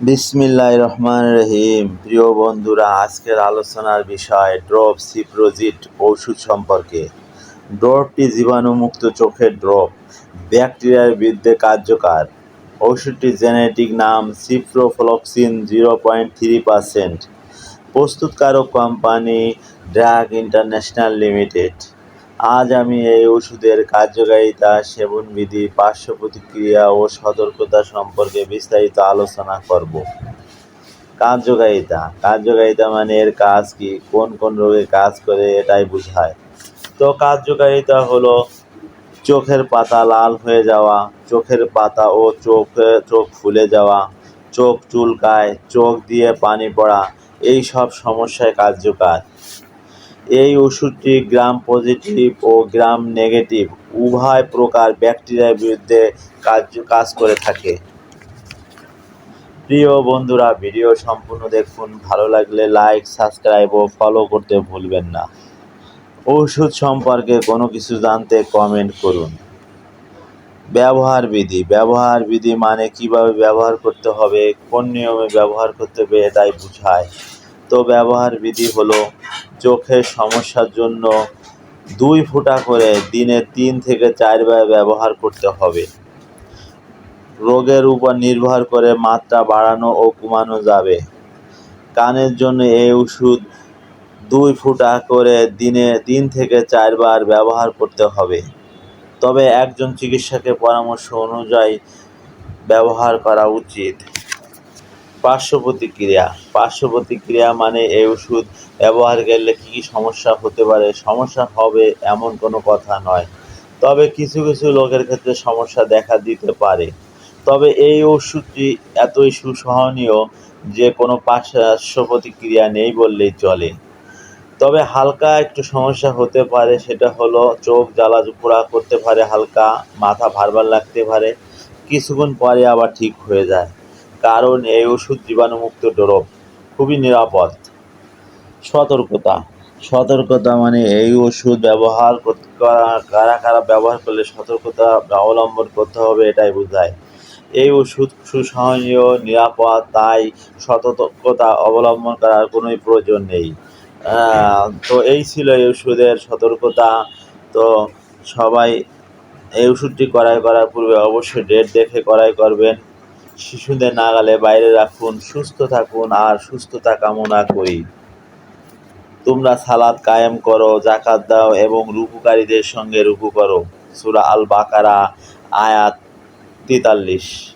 বিসমিল্লাহ রহমান রহিম প্রিয় বন্ধুরা, আজকের আলোচনার বিষয় ড্রপ সিপ্রোজিট ওষুধ সম্পর্কে। ড্রপটি জীবাণুমুক্ত চোখের ড্রপ, ব্যাকটেরিয়ার বিরুদ্ধে কার্যকর। ওষুধটির জেনেটিক নাম ciprofloxacin zero point three percent. প্রস্তুতকারক কোম্পানি ড্রাগ ইন্টারন্যাশনাল লিমিটেড। আজ আমি এই ওষুধের কার্যকারিতা, সেবনবিধি, পার্শ্ব প্রতিক্রিয়া ও সতর্কতা সম্পর্কে বিস্তারিত আলোচনা করব। কার্যকারিতা। কার্যকারিতা মানে এর কাজ কি? কোন কোন রোগে কাজ করে এটাই বোঝায়। তো কার্যকারিতা হলো চোখের পাতা লাল হয়ে যাওয়া, চোখের পাতা ও চোখ চোখ ফুলে যাওয়া, চোখ চুলকায়, চোখ দিয়ে পানি পড়া, এই সব সমস্যায় কার্যকর। এই ওষুধটি গ্রাম পজিটিভ ও গ্রাম নেগেটিভ উভয় প্রকার ব্যাকটেরিয়ার বিরুদ্ধে কাজ কাজ করে থাকে। প্রিয় বন্ধুরা ভিডিও সম্পূর্ণ দেখুন। ভালো লাগলে লাইক সাবস্ক্রাইব ও ফলো করতে ভুলবেন না। ওষুধ সম্পর্কে কোনো কিছু জানতে কমেন্ট করুন। ব্যবহার বিধি ব্যবহার বিধি মানে কীভাবে ব্যবহার করতে হবে, কোন নিয়মে ব্যবহার করতে হবে এটাই বোঝায়। তো ব্যবহার বিধি হলো চোখের সমস্যার জন্য দুই ফুটা করে দিনে তিন থেকে চারবার ব্যবহার করতে হবে। রোগের উপর নির্ভর করে মাত্রা বাড়ানো ও কমানো যাবে। কানের জন্য এই ওষুধ দুই ফুটা করে দিনে তিন থেকে চারবার ব্যবহার করতে হবে। তবে একজন চিকিৎসকের পরামর্শ অনুযায়ী ব্যবহার করা উচিত। পার্শ্ব প্রতিক্রিয়া পার্শ্ব প্রতিক্রিয়া মানে এই ওষুধ ব্যবহার করলে কী কী সমস্যা হতে পারে? সমস্যা হবে এমন কোনো কথা নয়। তবে কিছু কিছু লোকের ক্ষেত্রে সমস্যা দেখা দিতে পারে। তবে এই ওষুধটি এতই সুসহনীয় যে কোনো পার্শ্ব প্রতিক্রিয়া নেই বললেই চলে। তবে হালকা একটু সমস্যা হতে পারে, সেটা হলো চোখ জ্বালা পোড়া করতে পারে হালকা, মাথা ভারবার লাগতে পারে, কিছুক্ষণ পরে আবার ঠিক হয়ে যায়। কারণ এই ওষুধ জীবাণুমুক্ত ড্রপ খুবই নিরাপদ। সতর্কতা। সতর্কতা মানে এই ওষুধ ব্যবহার করা, কারা ব্যবহার করলে সতর্কতা অবলম্বন করতে হবে এটাই বোঝায়। এই ওষুধ সুসহনীয়, নিরাপদ, তাই সতর্কতা অবলম্বন করার কোনোই প্রয়োজন নেই। তো এই ছিল এই ওষুধের সতর্কতা। তো সবাই এই ওষুধটি করাই করার পূর্বে অবশ্যই ডেট দেখে করাই করবেন। শিশুদের নাগালে বাইরে রাখুন, সুস্থ থাকুন আর সুস্থতা কামনা করি। তোমরা সালাদ কায়েম করো জাকাত দাও এবং রুকুকারীদের সঙ্গে রুকু করো। সুরা আল বাকারা আয়াত তেতাল্লিশ।